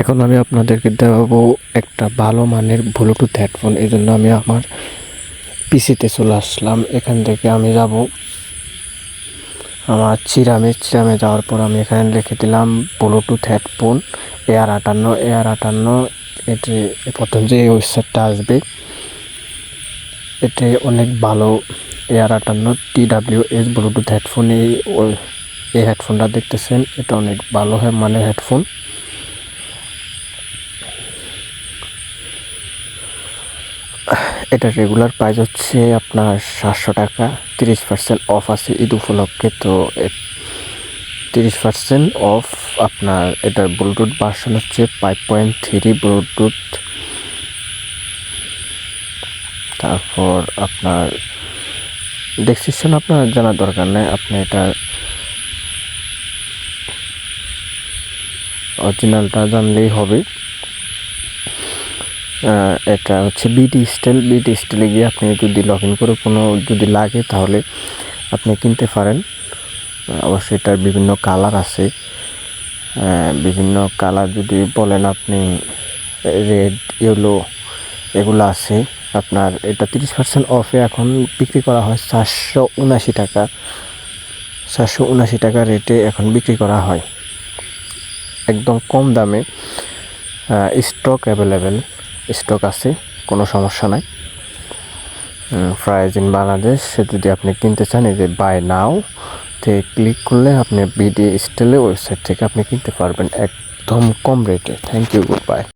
এখন আমি আপনাদেরকে দেখাবো একটা ভালো মানের ব্লুটুথ হেডফোন এই জন্য আমি আমার পিসিতে চলে আসলাম। এখান থেকে আমি যাব। আমার চিরামে চিরামে যাওয়ার পর আমি এখানে লিখে দিলাম ব্লুটুথ হেডফোন এয়ার আটান্ন এয়ার আটান্ন। এটি প্রথম যে ওয়েবসাইটটা আসবে এটি অনেক ভালো এয়ার আটান্ন T W S Bluetooth headphone এই এই হেডফোনটা দেখতেছেন, এটা অনেক ভালো হয় মানের হেডফোন এটা রেগুলার প্রাইস হচ্ছে আপনার সাতশো টাকা। তিরিশ পার্সেন্ট অফ আছে ঈদ উপলক্ষে, তো তিরিশ পার্সেন্ট অফ আপনার এটার ব্লুটুথ ভার্সন হচ্ছে ফাইভ পয়েন্ট থ্রি ব্লুটুথ তারপর আপনার ডেসক্রিপশন আপনার জানার দরকার নেই, আপনি এটা অরিজিনালটা জানলেই হবে। এটা হচ্ছে বিডি স্টাইল বিডি স্টাইলে গিয়ে আপনি যদি লগ ইন করে কোনো যদি লাগে তাহলে আপনি কিনতে পারেন। অবশ্যই এটার বিভিন্ন কালার আছে। বিভিন্ন কালার যদি বলেন আপনি রেড ইয়েলো এগুলো আছে। আপনার এটা তিরিশ পার্সেন্ট অফে এখন বিক্রি করা হয় চারশো উনাশি টাকা। চারশো উনাশি টাকা রেটে এখন বিক্রি করা হয়। একদম কম দামে স্টক অ্যাভেলেবেল স্টক আছে, কোনো সমস্যা নাই। প্রাইজ ইন বাংলাদেশ সে যদি আপনি কিনতে চান, এই যে বাই নাও তে ক্লিক করলে আপনি বিডি স্টেলে ওয়েবসাইট থেকে আপনি কিনতে পারবেন, একদম কম রেটে থ্যাংক ইউ গুড বাই